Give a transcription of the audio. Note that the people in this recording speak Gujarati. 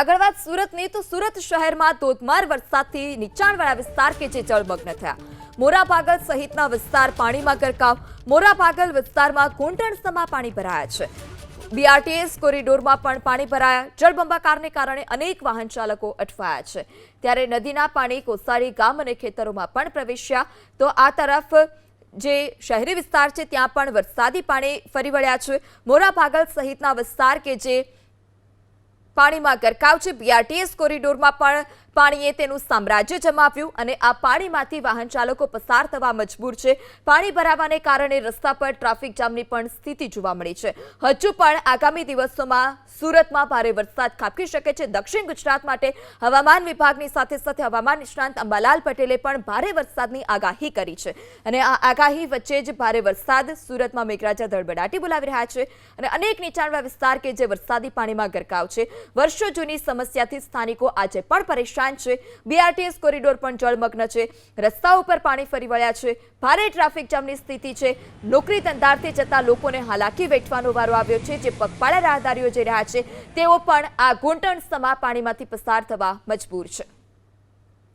આગળ વાત સુરતની, તો સુરત શહેરમાં ધોધમાર વરસાદથી નીચાણવાળા વિસ્તાર કે જે જળમગ્ન થયા? મોરા પાગલ સહિતના વિસ્તાર પાણીમાં ગરકાવ. મોરા પાગલ વિસ્તારમાં ઘૂંટણસમાં પાણી ભરાયા છે. બીઆરટીએસ કોરિડોરમાં પણ પાણી ભરાયા. જળબંબાકારને કારણે અનેક વાહન ચાલકો અટવાયા છે. ત્યારે નદીના પાણી કોસારી ગામ અને ખેતરોમાં પણ પ્રવેશ્યા. તો આ તરફ જે શહેરી વિસ્તાર છે, ત્યાં પણ વરસાદી પાણી ફરી વળ્યા છે. મોરા પાગલ સહિતના વિસ્તાર કે જે પાણીમાં ગરકાવ છે. બીઆરટીએસ કોરિડોરમાં પણ પાણીએ તેનું સામ્રાજ્ય જમાવ્યું અને આ પાણીમાંથી વાહન ચાલકો પસાર થવા મજબૂર છે. પાણી ભરાવાને કારણે રસ્તા પર ટ્રાફિક જામની પણ સ્થિતિ જોવા મળી છે. હજુ પણ આગામી દિવસોમાં સુરતમાં ભારે વરસાદ ખાબકી શકે છે. દક્ષિણ ગુજરાત માટે હવામાન વિભાગની સાથે સાથે હવામાન નિષ્ણાંત અંબાલાલ પટેલે પણ ભારે વરસાદની આગાહી કરી છે. અને આ આગાહી વચ્ચે જ ભારે વરસાદ સુરતમાં મેઘરાજા ધડબડાટી બોલાવી રહ્યા છે. અને અનેક નીચાણવાળા વિસ્તાર કે જે વરસાદી પાણીમાં ગરકાવ છે. વર્ષો જૂની સમસ્યાથી સ્થાનિકો આજે પણ પરેશાન છે. બીઆરટીએસ કોરિડોર પણ જળમગ્ન છે. રસ્તાઓ પર પાણી ફરી વળ્યા છે. ભારે ટ્રાફિક જામની સ્થિતિ છે. નોકરી ધંધાર્થે જતા લોકોને હાલાકી વેઠવાનો વારો આવ્યો છે. જે પગપાળા રાહદારીઓ જઈ રહ્યા છે. તેઓ પણ આ ઘૂંટણ સમા પાણીમાંથી પસાર થવા મજબૂર છે.